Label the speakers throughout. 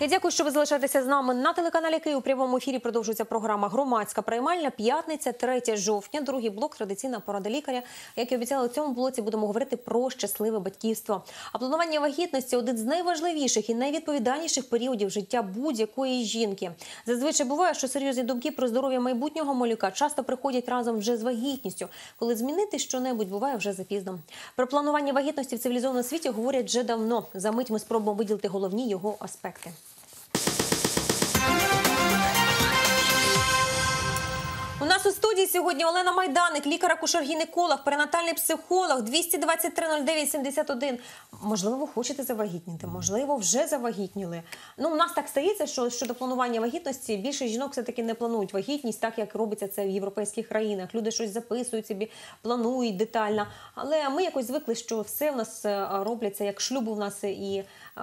Speaker 1: Я дякую, що ви залишаєтеся з нами на телеканалі Київ. У прямому ефірі продовжується програма Громадська приймальня. П'ятниця, 3 жовтня. Другий блок традиційна порада лікаря. Як і обіцяли, у цьому блоці будемо говорити про щасливе батьківство. А планування вагітності один з найважливіших і найвідповідальніших періодів життя будь-якої жінки. Зазвичай буває, що серйозні думки про здоров'я майбутнього малюка часто приходять разом вже з вагітністю, коли змінити щонебудь буває вже запізно. Про планування вагітності в цивілізованому світі говорять вже давно. За мить ми спробуємо виділити головні його аспекти. Нас у студії сьогодні Олена Майданик, лікар-акушер-гінеколог, перинатальний психолог, 223-09-71. Можливо, ви хочете завагітніти, можливо, вже завагітніли. Ну, у нас так стається, що щодо планування вагітності більше жінок все-таки не планують вагітність, так як робиться це в європейських країнах. Люди щось записують собі, планують детально. Але ми якось звикли, що все в нас е, робляться, як шлюбу в нас і е,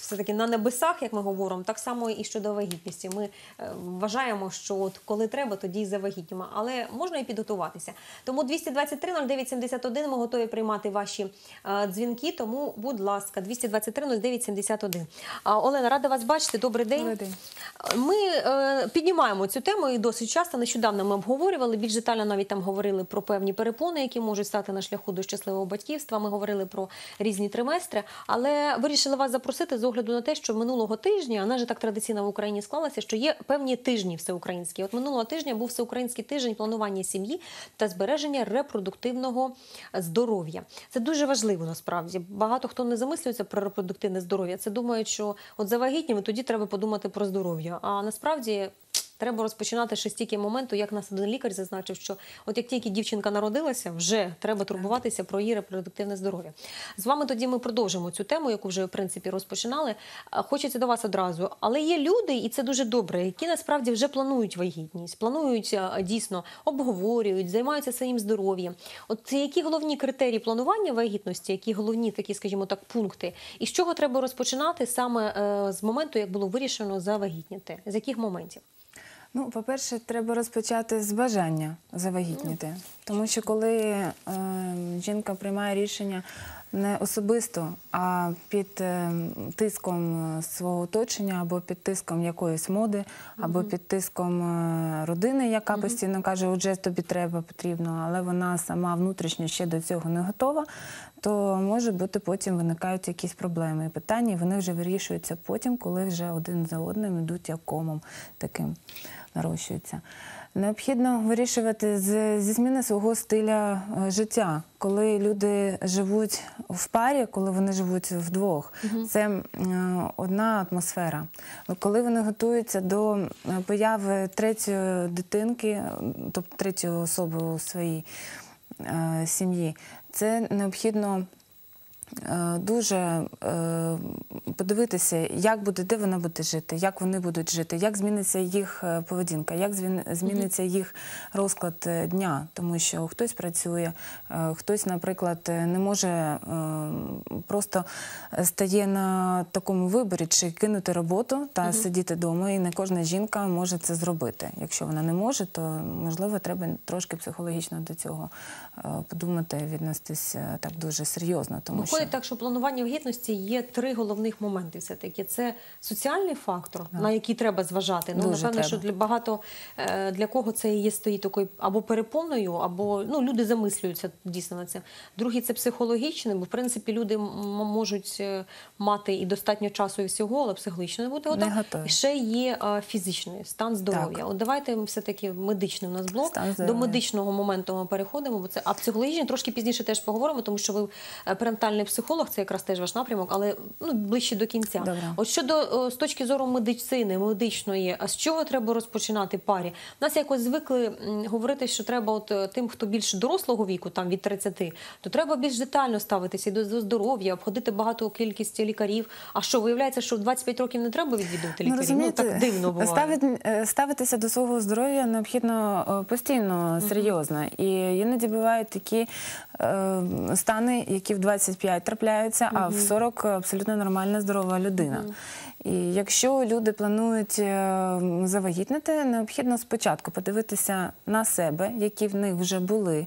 Speaker 1: все-таки на небесах, як ми говоримо, так само і щодо вагітності. Ми е, вважаємо, що от коли треба, тоді й завагітнімо. Але можна і підготуватися. Тому 223-09-71 ми готові приймати ваші е, дзвінки. Тому, будь ласка, 223-09-71. Олена, рада вас бачити. Добрий день.
Speaker 2: Добрий день.
Speaker 1: Ми е, піднімаємо цю тему і досить часто. Нещодавно ми обговорювали. Більш детально навіть там говорили про певні перепони, які можуть стати на шляху до щасливого батьківства. Ми говорили про різні триместри. Але вирішила вас запросити з огляду на те, що минулого тижня, а же так традиційно в Україні склалося, що є певні тижні всеукраїнські. От минулого тижня був всеукраїнський тиждень планування сім'ї та збереження репродуктивного здоров'я. Це дуже важливо насправді. Багато хто не замислюється про репродуктивне здоров'я. Це думають, що от завагітніми тоді треба подумати про здоров'я. А насправді. Треба розпочинати ще з тільки моменту, як нас один лікар зазначив, що от як тільки дівчинка народилася, вже треба турбуватися про її репродуктивне здоров'я. З вами тоді ми продовжимо цю тему, яку вже в принципі розпочинали. Хочеться до вас одразу. Але є люди, і це дуже добре, які насправді вже планують вагітність, планують дійсно, обговорюють, займаються своїм здоров'ям. От це які головні критерії планування вагітності, які головні такі, скажімо так, пункти, і з чого треба розпочинати саме е, з моменту, як було вирішено завагітніти? З яких моментів?
Speaker 2: Ну, по-перше, треба розпочати з бажання завагітніти. Тому що коли е, жінка приймає рішення не особисто, а під е, тиском свого оточення, або під тиском якоїсь моди, або під тиском е, родини, яка постійно каже, отже, тобі треба, потрібно, але вона сама внутрішньо ще до цього не готова, то може бути потім виникають якісь проблеми і питання, і вони вже вирішуються потім, коли вже один за одним йдуть як комом таким нарощуються. Необхідно вирішувати з, зі зміни свого стиля е, життя, коли люди живуть в парі, коли вони живуть вдвох. Це е, одна атмосфера. Коли вони готуються до е, появи третьої дитинки, тобто третьої особи у своїй е, сім'ї, це необхідно. Е, Дуже е, подивитися, як буде, де вона буде жити, як вони будуть жити, як зміниться їх е, поведінка, як зміниться їх розклад дня, тому що хтось працює, хтось, наприклад, не може просто стає на такому виборі, чи кинути роботу та сидіти вдома, і не кожна жінка може це зробити. Якщо вона не може, то можливо треба трошки психологічно до цього подумати, віднестись так дуже серйозно, тому що
Speaker 1: Виходить так, що планування вагітності є три головних моменти. Все таки це соціальний фактор, на який треба зважати. Ну
Speaker 2: Дуже
Speaker 1: напевно,
Speaker 2: треба.
Speaker 1: що для багато е, для кого це є стоїть такою або перепоною, або ну люди замислюються дійсно на це. Другий це психологічний, бо в принципі люди можуть е, мати і достатньо часу і всього, але психологічно не бути готові.
Speaker 2: готові.
Speaker 1: І ще є е, фізичний стан здоров'я. От давайте все таки медичний у нас блок до медичного моменту ми переходимо. Бо це а психологічний трошки пізніше теж поговоримо, тому що ви е, перинатальний психолог, це якраз теж ваш напрямок, але ну ближче до кінця.
Speaker 2: Добре.
Speaker 1: От щодо з точки зору медицини, медичної, а з чого треба розпочинати парі? Нас якось звикли говорити, що треба, от е, тим, хто більш дорослого віку, там від 30, то треба більш детально ставитися до, до здоров'я, обходити багато кількість лікарів. А що виявляється, що в 25 років не треба відвідувати лікарів? Ну, так дивно буває.
Speaker 2: ставить- е, ставитися до свого здоров'я необхідно постійно, серйозно. І іноді бувають такі е, стани, які в 25 трапляються, а в 40 абсолютно нормальна здорова людина. І якщо люди планують е, завагітнити, необхідно спочатку подивитися на себе, які в них вже були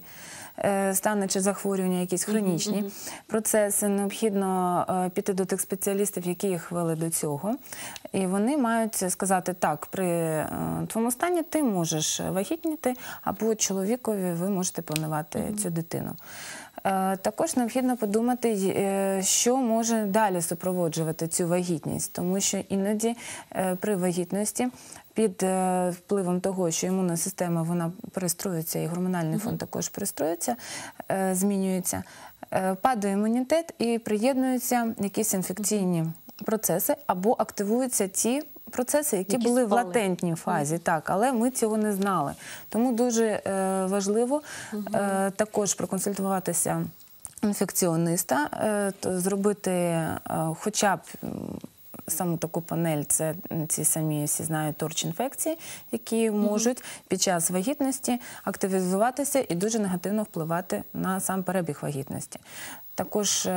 Speaker 2: е, стани чи захворювання, якісь хронічні процеси, необхідно е, піти до тих спеціалістів, які їх вели до цього. І вони мають сказати, так, при е, твоєму стані ти можеш вагітніти, або чоловікові ви можете планувати цю дитину. Е, Також необхідно подумати, е, що може далі супроводжувати цю вагітність, тому що іноді е, при вагітності під впливом того, що імунна система вона перестроюється, і гормональний фон також перестроюється, е, змінюється, падає імунітет і приєднуються якісь інфекційні процеси або активуються ті. Процеси, які,
Speaker 1: Які
Speaker 2: були в латентній фазі, так, але ми цього не знали. Тому дуже е, важливо е, також проконсультуватися інфекціониста, е, то зробити е, хоча б саму таку панель, це ці самі всі знають торч-інфекції, які можуть під час вагітності активізуватися і дуже негативно впливати на сам перебіг вагітності. Також е,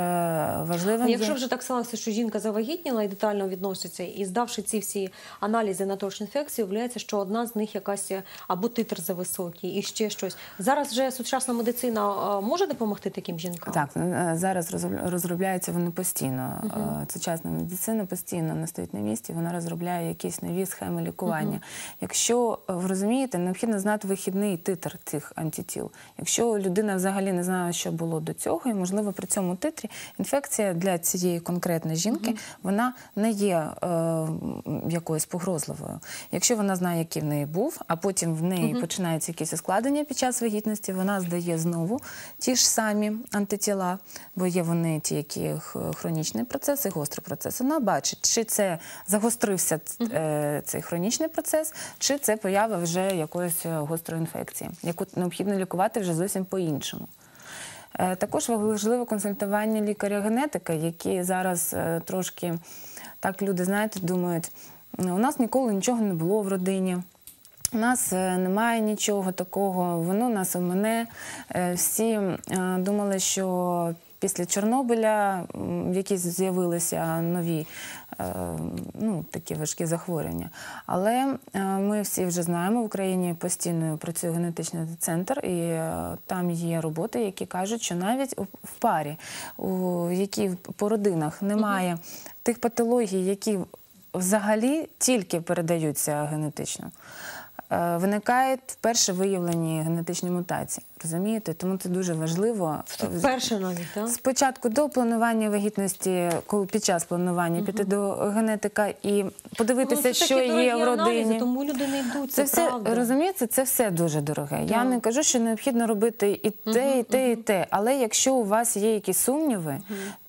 Speaker 2: важливим
Speaker 1: якщо вже так сталося, що жінка завагітніла і детально відноситься, і здавши ці всі аналізи на торч-інфекцію, виявляється, що одна з них якась е, або титр зависокий, і ще щось. Зараз вже сучасна медицина е, може допомогти таким жінкам?
Speaker 2: Так, зараз розроб- розробляються вони постійно. Е, Сучасна медицина постійно не стоїть на місці, вона розробляє якісь нові схеми лікування. Якщо е, ви розумієте, необхідно знати вихідний титр цих антитіл. Якщо людина взагалі не знає, що було до цього, і можливо при цьому титрі інфекція для цієї конкретної жінки вона не є е, якоюсь погрозливою. Якщо вона знає, який в неї був, а потім в неї починаються якісь ускладнення під час вагітності, вона здає знову ті ж самі антитіла, бо є вони ті, які хронічний процес і гострий процес. Вона бачить, чи це загострився е, цей хронічний процес, чи це поява вже якоїсь е, гострої інфекції, яку необхідно лікувати вже зовсім по-іншому. Е, Також важливе консультування лікаря-генетика, які зараз е, трошки так люди, знаєте, думають, «Ну, у нас ніколи нічого не було в родині. У нас е, немає нічого такого, воно нас у мене. Всі думали, що після Чорнобиля м, якісь з'явилися нові ну, такі важкі захворювання. Але е, ми всі вже знаємо, в Україні постійно працює генетичний центр, і е, там є роботи, які кажуть, що навіть в парі, у якій по родинах немає тих патологій, які взагалі тільки передаються генетично. е, Виникають вперше виявлені генетичні мутації. Розумієте? Тому це дуже важливо.
Speaker 1: Перше навіть, так?
Speaker 2: Спочатку до планування вагітності, коли під час планування піти до генетика і подивитися,
Speaker 1: Ну,
Speaker 2: що є в родині.
Speaker 1: аналізи, тому люди не йдуть.
Speaker 2: Це
Speaker 1: Це,
Speaker 2: все
Speaker 1: правда.
Speaker 2: розумієте, це все дуже дороге. Я не кажу, що необхідно робити і те, і те, і те. Але якщо у вас є якісь сумніви,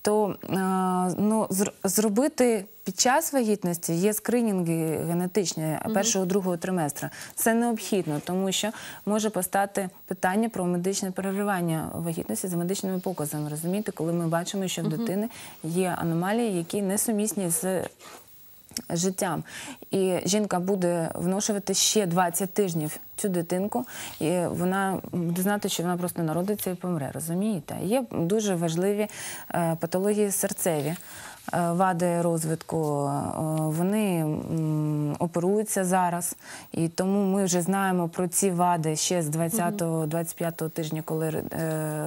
Speaker 2: то е, ну, зр- зробити під час вагітності є скринінги генетичні першого другого триместра. Це необхідно, тому що може постати питання про медичне переривання вагітності за медичними показами. Розумієте, коли ми бачимо, що в дитини є аномалії, які несумісні з життям. І жінка буде вношувати ще 20 тижнів цю дитинку, і вона буде знати, що вона просто народиться і помре. Розумієте? Є дуже важливі е, патології серцеві. Е, Вади розвитку, е, вони оперуються зараз, і тому ми вже знаємо про ці вади ще з 20-25 тижня, коли е,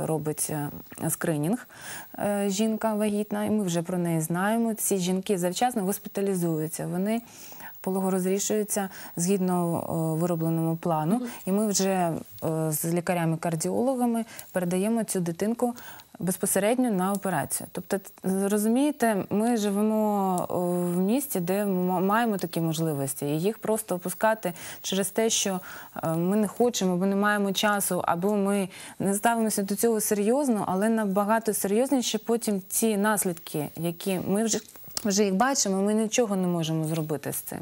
Speaker 2: робить е, скринінг жінка вагітна, і ми вже про неї знаємо. Ці жінки завчасно госпіталізуються. Вони пологорозрішуються згідно виробленому плану, і ми вже з лікарями-кардіологами передаємо цю дитинку безпосередньо на операцію. Тобто, розумієте, ми живемо в місті, де ми маємо такі можливості, і їх просто опускати через те, що е, ми не хочемо, або не маємо часу, або ми не ставимося до цього серйозно, але набагато серйозніше потім ці наслідки, які ми вже вже їх бачимо, ми нічого не можемо зробити з цим.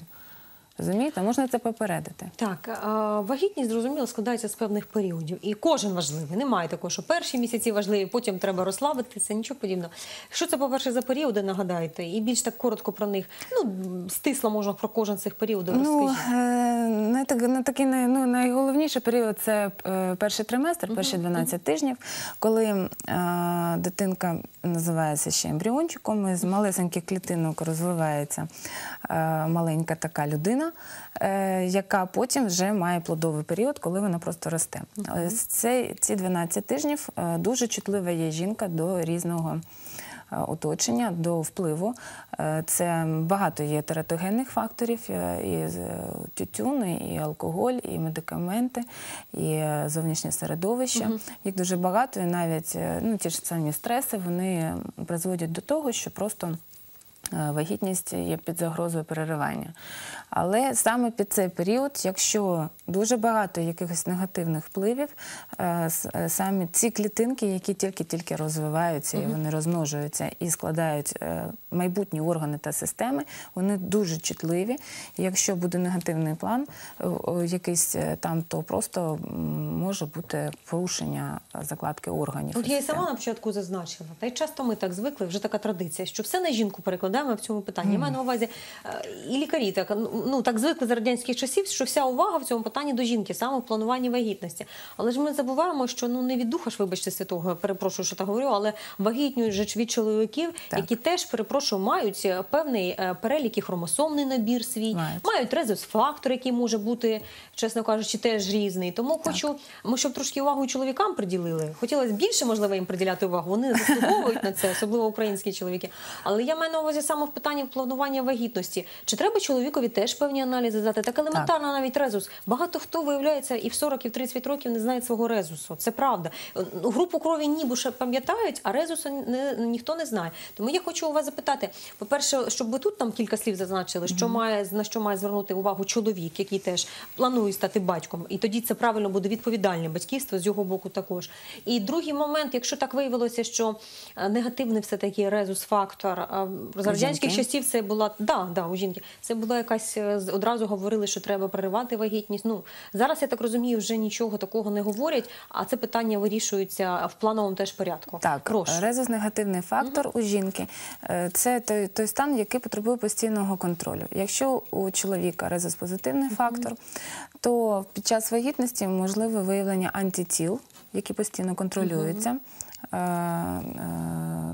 Speaker 2: Розумієте? Можна це попередити.
Speaker 1: Так, вагітність, зрозуміло, складається з певних періодів. І кожен важливий. Немає такого, що перші місяці важливі, потім треба розслабитися, нічого подібного. Що це, по-перше, за періоди, нагадайте? І більш так коротко про них. Ну, стисло можна про кожен з цих періодів
Speaker 2: Ну,
Speaker 1: розкажіть.
Speaker 2: е, так, не такий ну, найголовніший період це е, перший триместр, перші 12 тижнів, коли е, дитинка називається ще ембріончиком, з малесеньких клітинок розвивається е, маленька така людина. е, яка потім вже має плодовий період, коли вона просто росте. Цей- ці 12 тижнів дуже чутлива є жінка до різного. Е, Оточення до впливу Е, це багато є тератогенних факторів, е, і е, і алкоголь, і медикаменти, і зовнішнє середовище. Їх дуже багато, і навіть ну, ті ж самі стреси вони призводять до того, що просто вагітність є під загрозою переривання. Але саме під цей період, якщо дуже багато якихось негативних впливів, е, е, саме ці клітинки, які тільки-тільки розвиваються і вони розмножуються і складають е, майбутні органи та системи, вони дуже чутливі. Якщо буде негативний план е, якийсь е, там, то просто може бути порушення е, закладки органів.
Speaker 1: От я і сама на початку зазначила, та й часто ми так звикли, вже така традиція, що все на жінку перекладаємо в цьому питанні. Я маю на увазі е, і лікарі так ну так звикли за радянських часів, що вся увага в цьому питанні до жінки, саме в плануванні вагітності. Але ж ми забуваємо, що ну не від духа ж, вибачте, святого, перепрошую, що так говорю, але вагітнюють же від чоловіків,
Speaker 2: Так.
Speaker 1: які теж перепрошую, мають е, певний е, перелік і хромосомний набір свій,
Speaker 2: Мають.
Speaker 1: мають резус-фактор, який може бути, чесно кажучи, теж різний. Тому хочу, ми щоб трошки увагу чоловікам приділили. Хотілося більше, можливо, їм приділяти увагу. Вони заслуговують на це, особливо українські чоловіки. Але я маю на увазі саме в питанні планування вагітності. Чи треба чоловікові теж певні аналізи здати? Так елементарно навіть резус. Багато хто виявляється і в 40, і в 30 років не знає свого резусу. Це правда. Ну, Групу крові ніби ще пам'ятають, а резуса не, ніхто не знає. Тому я хочу у вас запитати: по-перше, щоб ви тут там кілька слів зазначили, що має на що має звернути увагу чоловік, який теж планує стати батьком, і тоді це правильно буде відповідальне батьківство з його боку також. І другий момент, якщо так виявилося, що е, негативний все таки резус-фактор а з радянських часів це була да, да, у жінки. Це була якась е, одразу говорили, що треба переривати вагітність. Ну зараз я так розумію, вже нічого такого не говорять, а це питання вирішується в плановому теж порядку.
Speaker 2: Так,
Speaker 1: прошу.
Speaker 2: резус-негативний фактор у жінки е, це той, той стан, який потребує постійного контролю. Якщо у чоловіка резус-позитивний фактор, то під час вагітності можливе виявлення антитіл, які постійно контролюються. е,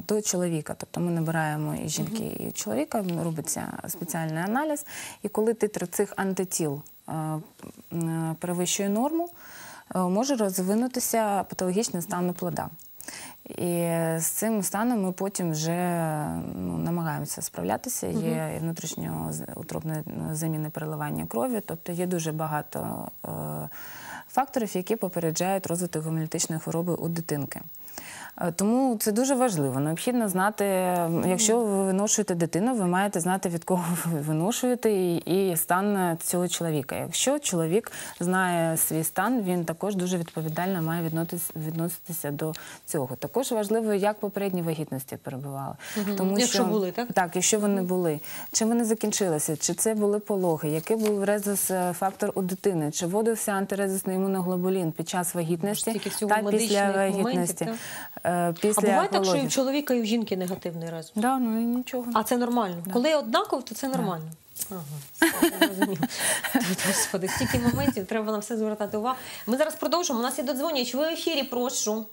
Speaker 2: До чоловіка, тобто ми набираємо і жінки, і чоловіка, робиться спеціальний аналіз. І коли титр цих антитіл е, перевищує норму, е, може розвинутися патологічний стан у плода. І з цим станом ми потім вже ну, намагаємося справлятися. Є і внутрішньоутробне заміни переливання крові, тобто є дуже багато е, факторів, які попереджають розвиток гемолітичної хвороби у дитинки. Е, Тому це дуже важливо. Необхідно знати, якщо ви виношуєте дитину, ви маєте знати, від кого ви виношуєте і, стан е, цього чоловіка. Якщо чоловік знає свій стан, він також дуже відповідально має відноситися, до цього. Також важливо, як попередні вагітності перебували. Тому
Speaker 1: Якщо були, так?
Speaker 2: Так, якщо вони були, чи вони закінчилися, чи це були пологи, який був резус е, у дитини, чи вводився антирезусний імуноглобулін під час вагітності та після
Speaker 1: моментів,
Speaker 2: вагітності. Е, Після
Speaker 1: а буває так, що і в чоловіка, і в жінки негативний раз.
Speaker 2: Да, ну і нічого.
Speaker 1: А це нормально. Коли однаково, то це нормально. Ага, зрозуміла. Тут, Господи, стільки моментів, треба на все звертати увагу. Ми зараз продовжимо. У нас є додзвонювач. Ви в ефірі, прошу.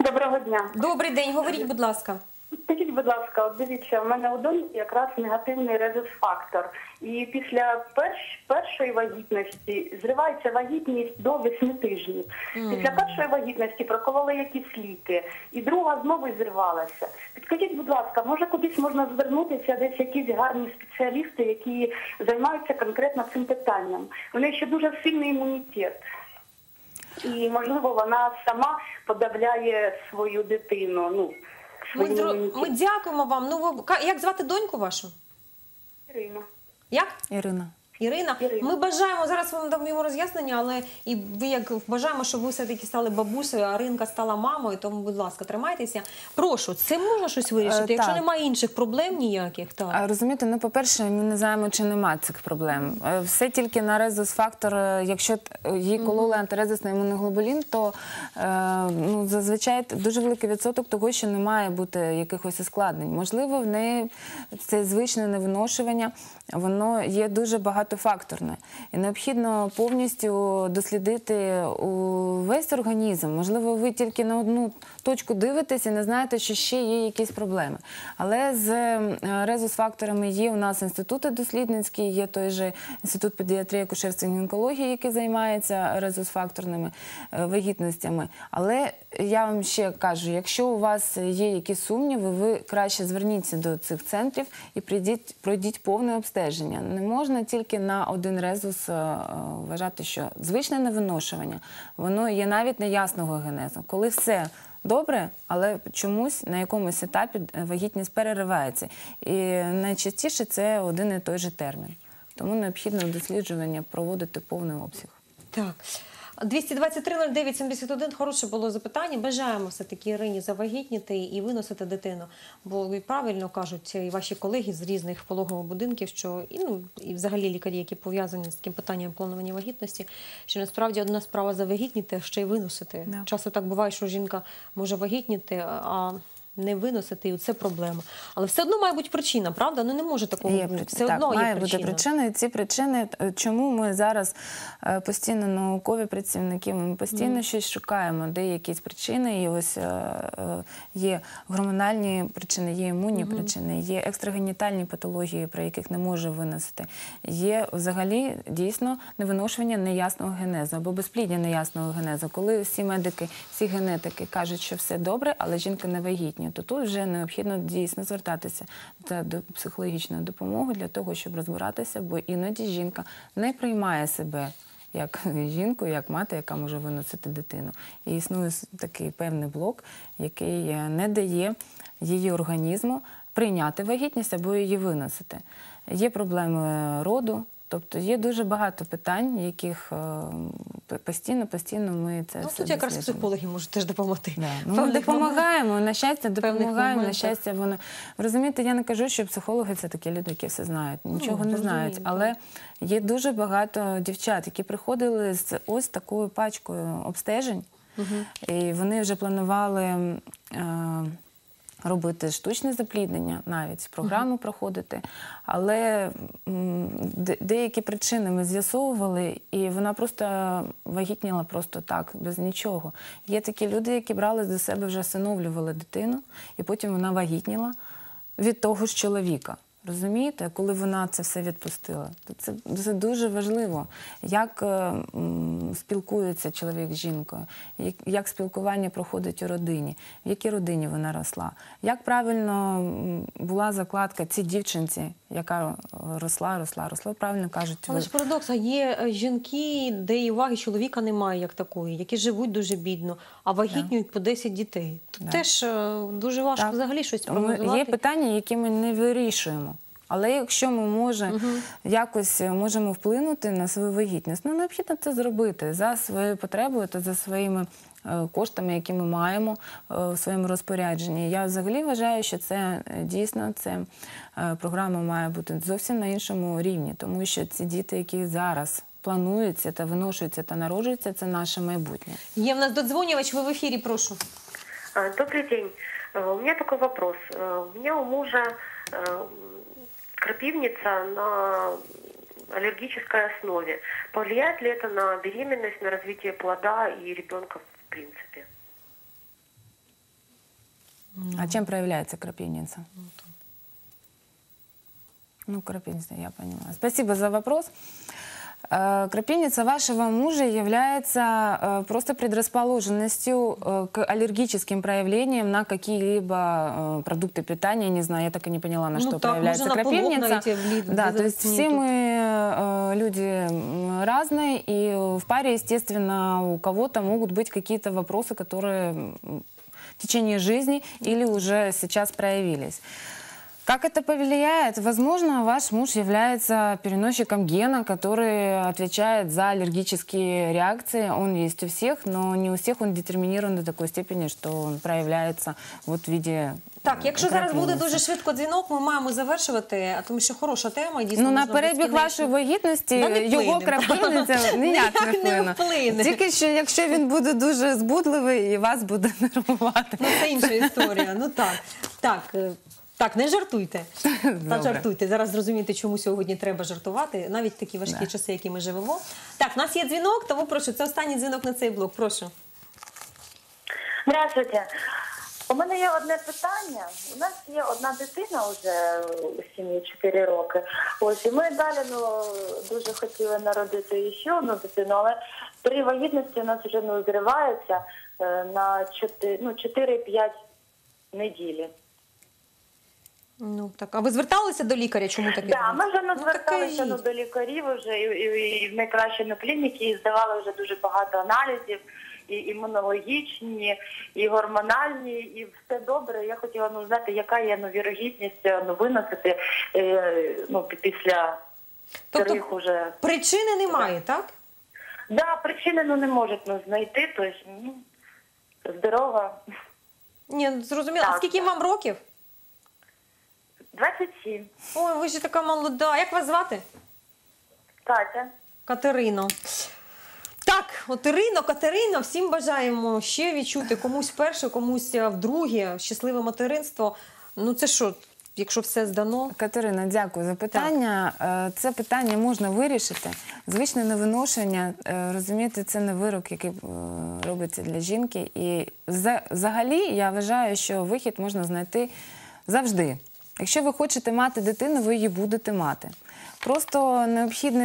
Speaker 3: Доброго дня.
Speaker 1: Добрий день, говоріть, будь ласка.
Speaker 3: Скажіть, будь ласка, от дивіться, у мене у доньки якраз негативний резус-фактор. І після перш, першої вагітності зривається вагітність до 8 тижнів. Після першої вагітності прокололи якісь ліки, і друга знову зривалася. Підкажіть, будь ласка, може кудись можна звернутися, десь якісь гарні спеціалісти, які займаються конкретно цим питанням. У неї ще дуже сильний імунітет. І, можливо, вона сама подавляє свою дитину. Ну,
Speaker 1: Ми, зро- ми дякуємо вам. Ну, ви- як звати доньку вашу?
Speaker 3: Ірина.
Speaker 1: Як?
Speaker 2: Ірина.
Speaker 1: Ірина,
Speaker 3: Ірина.
Speaker 1: ми бажаємо зараз вам дамо роз'яснення, але і ви як бажаємо, щоб ви все таки стали бабусею, а ринка стала мамою. Тому, будь ласка, тримайтеся. Прошу, це можна щось вирішити.
Speaker 2: Е,
Speaker 1: Якщо
Speaker 2: так.
Speaker 1: немає інших проблем ніяких, так
Speaker 2: А, розумієте, ну по-перше, ми не знаємо, чи нема цих проблем. Е, Все тільки на резус-фактор. е, Якщо їй кололи антирезусний імуноглобулін, то е, ну, зазвичай дуже великий відсоток того, що не має бути якихось ускладнень. Можливо, в неї це звичне невиношування. Воно є дуже багато багатофакторне. І необхідно повністю дослідити весь організм. Можливо, ви тільки на одну точку дивитесь і не знаєте, що ще є якісь проблеми. Але з е, резус-факторами є у нас інститути дослідницькі, є той же інститут педіатрії, акушерства і гінекології, який займається резус-факторними е, вагітностями. Але я вам ще кажу, якщо у вас є якісь сумніви, ви краще зверніться до цих центрів і прийдіть, пройдіть повне обстеження. Не можна тільки на один резус е, е, вважати, що звичне невиношування, воно є навіть неясного генезу. Коли все добре, але чомусь на якомусь етапі е, вагітність переривається. І найчастіше це один і той же термін. Тому необхідно досліджування проводити повний обсяг.
Speaker 1: Так. 223-09-71, хороше було запитання. Бажаємо все-таки Ірині завагітніти і виносити дитину. Бо і правильно кажуть і ваші колеги з різних пологових будинків, що і, ну, і взагалі лікарі, які пов'язані з таким питанням планування вагітності, що насправді одна справа завагітніти, а ще й виносити.
Speaker 2: Да.
Speaker 1: Часто так буває, що жінка може вагітніти, а не виносити, і це проблема. Але все одно має бути причина, правда? Ну не може такого
Speaker 2: Є
Speaker 1: бути. Все
Speaker 2: так,
Speaker 1: одно
Speaker 2: має
Speaker 1: є
Speaker 2: бути
Speaker 1: причина.
Speaker 2: І ці причини, е, чому ми зараз е, постійно наукові працівники, ми постійно щось шукаємо, де якісь причини. І ось е, є гормональні причини, є імунні причини, є екстрагенітальні патології, про яких не може виносити. Є взагалі дійсно невиношування неясного генезу або безпліддя неясного генезу. Коли всі медики, всі генетики кажуть, що все добре, але жінка не вагітня, то тут вже необхідно дійсно звертатися до психологічної допомоги для того, щоб розбиратися, бо іноді жінка не приймає себе. Як жінку, як мати, яка може виносити дитину. І існує такий певний блок, який е, не дає її організму прийняти вагітність або її виносити. Є проблеми роду, тобто є дуже багато питань, яких е, постійно, постійно ми це
Speaker 1: Ну
Speaker 2: все
Speaker 1: тут якраз психологи можуть теж допомогти.
Speaker 2: Да. Ну, ми допомагаємо, на щастя, допомагаємо, на щастя, воно. Розумієте, я не кажу, що психологи це такі люди, які все знають, нічого не
Speaker 1: розумію,
Speaker 2: знають. Але є дуже багато дівчат, які приходили з ось такою пачкою обстежень, і вони вже планували. Е, Робити штучне запліднення, навіть програму проходити, але деякі причини ми з'ясовували, і вона просто вагітніла просто так, без нічого. Є такі люди, які брали до себе, вже всиновлювали дитину, і потім вона вагітніла від того ж чоловіка. Розумієте, коли вона це все відпустила, то це, це дуже важливо, як е, м, спілкується чоловік з жінкою, як, як спілкування проходить у родині, в якій родині вона росла, як правильно була закладка цій дівчинці, яка росла, росла, росла, правильно кажуть.
Speaker 1: Але ж парадокс, а є е, жінки, де і уваги чоловіка немає як такої, які живуть дуже бідно, а вагітнюють по 10 дітей. Тут
Speaker 2: Да.
Speaker 1: теж е, дуже важко
Speaker 2: Так.
Speaker 1: взагалі щось прогнозувати.
Speaker 2: є питання, які ми не вирішуємо. Але якщо ми може, якось можемо вплинути на свою вагітність, ну необхідно це зробити за своєю потребою та за своїми е, коштами, які ми маємо е, в своєму розпорядженні. Я взагалі вважаю, що це е, дійсно це е, програма має бути зовсім на іншому рівні, тому що ці діти, які зараз плануються та виношуються та народжуються, це наше майбутнє.
Speaker 1: Є в нас додзвонювач, ви в ефірі, прошу.
Speaker 4: А, Добрый день. Э, У меня такой вопрос. Э, У меня у мужа э, крапивница на аллергической основе. Повлияет ли это на беременность, на развитие плода и ребенка в принципе?
Speaker 2: А чем проявляется крапивница? Ну, крапивница, я понимаю. Спасибо за вопрос. Э, Крапивница вашего мужа является э, просто предрасположенностью э, к аллергическим проявлениям на какие-либо продукты питания. Не знаю, я так и не поняла, на
Speaker 1: Ну
Speaker 2: что
Speaker 1: так,
Speaker 2: проявляется крапивница. да, то есть все
Speaker 1: тут.
Speaker 2: мы люди разные, и в паре, естественно, у кого-то могут быть какие-то вопросы, которые в течение жизни или уже сейчас проявились. Как это повлияет? Возможно, ваш муж является переносчиком гена, который отвечает за аллергические реакции. Он есть у всех, но не у всех он детерминирован до такой степени, что он проявляется вот в виде
Speaker 1: Так, якщо зараз буде дуже швидко дзвінок, ми маємо завершувати, а тому що хороша тема. і Дійсно,
Speaker 2: Ну, на
Speaker 1: можна
Speaker 2: перебіг
Speaker 1: безкінечно.
Speaker 2: вашої вагітності
Speaker 1: не
Speaker 2: його крапивниця ніяк не
Speaker 1: Ніяк не
Speaker 2: вплине.
Speaker 1: вплине.
Speaker 2: Тільки що, якщо він буде дуже збудливий і вас буде нервувати.
Speaker 1: Ну, це інша історія. Ну так. Так. е, Так, не жартуйте. Та жартуйте. Зараз зрозумієте, чому сьогодні треба жартувати, навіть такі важкі
Speaker 2: Да.
Speaker 1: часи, які ми живемо. Так, у нас є дзвінок, тому прошу, це останній дзвінок на цей блок. Прошу.
Speaker 5: Здравствуйте. У мене є одне питання. У нас є одна дитина вже у сім'ї 4 роки. Ось і ми далі ну дуже хотіли народити ще одну дитину, але три вагітності у нас вже не зриваються е, на 4, ну, 4-5 неділі.
Speaker 1: Ну так, а ви зверталися до лікаря? Чому таке?
Speaker 5: Да, ми вже
Speaker 1: Ну,
Speaker 5: зверталися ну, до лікарів вже і, і, і в найкращому клініці і здавали вже дуже багато аналізів, і імунологічні, і гормональні, і все добре. Я хотіла ну, знати, яка є ну, вірогідність е, ну, виносити е, ну, після
Speaker 1: Тобто-
Speaker 5: уже.
Speaker 1: Причини немає, так?
Speaker 5: Да, причини ну, не можуть ну, знайти, тобто ну, здорова.
Speaker 1: Ні, зрозуміло. А скільки
Speaker 5: так.
Speaker 1: вам років?
Speaker 5: 27.
Speaker 1: Ой, ви ж така молода. Як вас звати?
Speaker 5: Катя.
Speaker 1: Катерино. Так, от Ірино, Катерино, всім бажаємо ще відчути комусь вперше, комусь е, вдруге, щасливе материнство. Ну це що, якщо все здано?
Speaker 2: Катерина, дякую за питання. Е, Це питання можна вирішити. Звичне невиношення, е, розумієте, це не вирок, який робиться для жінки. І за- взагалі я вважаю, що вихід можна знайти завжди. Якщо ви хочете мати дитину, ви її будете мати. Просто необхідно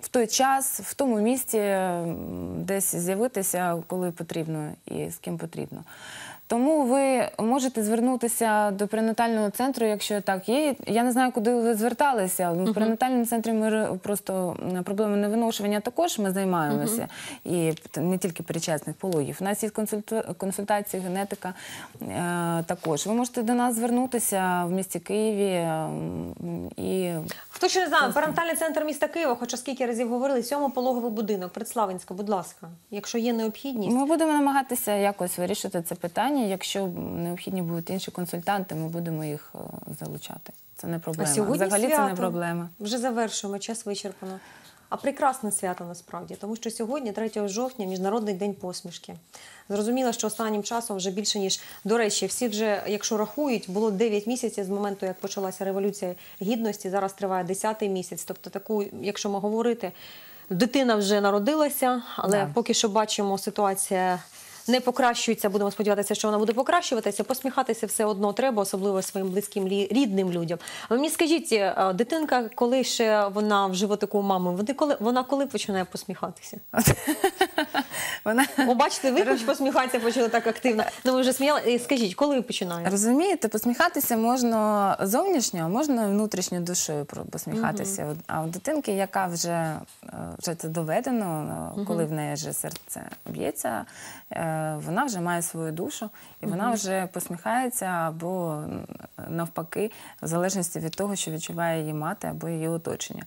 Speaker 2: в той час, в тому місці десь з'явитися, коли потрібно і з ким потрібно. Тому ви можете звернутися до перинатального центру, якщо так є. Я не знаю, куди ви зверталися. В перинатальному центрі ми просто проблеми невиношування також ми займаємося. І не тільки перечасних пологів. У нас є консультації, генетика е, також. Ви можете до нас звернутися в місті Києві і
Speaker 1: Хто ще не знає, перинатальний центр міста Києва, хоча скільки разів говорили, сьомий пологовий будинок, Предславинська, будь ласка, якщо є необхідність.
Speaker 2: Ми будемо намагатися якось вирішити це питання. Якщо необхідні будуть інші консультанти, ми будемо їх е, залучати. Це не
Speaker 1: А
Speaker 2: проблема.
Speaker 1: сьогодні
Speaker 2: Взагалі
Speaker 1: свято.
Speaker 2: це не проблема.
Speaker 1: Вже завершуємо, час вичерпано. А прекрасне свято насправді, тому що сьогодні, 3 жовтня, Міжнародний день посмішки. Зрозуміло, що останнім часом вже більше ніж до речі, всі вже, якщо рахують, було 9 місяців з моменту, як почалася революція гідності. Зараз триває 10-й місяць. Тобто, таку, якщо ми говорити, дитина вже народилася, але
Speaker 2: Да.
Speaker 1: поки що бачимо, ситуація. Не покращується, будемо сподіватися, що вона буде покращуватися. Посміхатися все одно треба, особливо своїм близьким рідним людям. Ви мені скажіть, е, дитинка, коли ще вона в животику у мами, вони коли вона коли починає посміхатися?
Speaker 2: Вона
Speaker 1: О, бачите, ви хоч посміхатися почали так активно. Ну ви вже сміяли. Скажіть, коли починає?
Speaker 2: розумієте, посміхатися можна зовнішньо, а можна внутрішньо душою посміхатися. А у дитинки, яка вже, е, вже це доведено, е, коли в неї вже серце б'ється, вона вже має свою душу, і вона вже посміхається або навпаки, в залежності від того, що відчуває її мати або її оточення.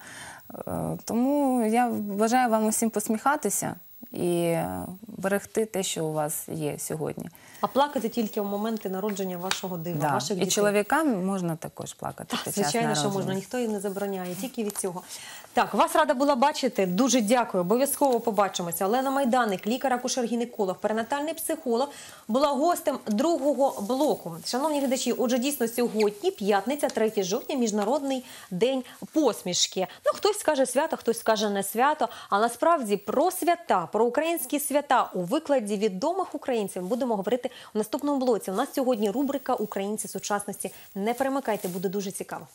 Speaker 2: Е, Тому я бажаю вам усім посміхатися і е, берегти те, що у вас є сьогодні.
Speaker 1: А плакати тільки в моменти народження вашого дива,
Speaker 2: Да.
Speaker 1: ваших
Speaker 2: І чоловікам можна також плакати.
Speaker 1: Так,
Speaker 2: під час
Speaker 1: звичайно, що можна, ніхто її не забороняє, тільки від цього. Так, вас рада була бачити. Дуже дякую. Обов'язково побачимося. Олена Майданик, лікар-акушер-гінеколог, перинатальний психолог, була гостем другого блоку. Шановні глядачі, отже, дійсно сьогодні, п'ятниця, 3 жовтня, міжнародний день посмішки. Ну, хтось скаже свято, хтось скаже не свято. А насправді про свята, про українські свята у викладі відомих українців будемо говорити у наступному блоці. У нас сьогодні рубрика Українці сучасності. Не перемикайте, буде дуже цікаво.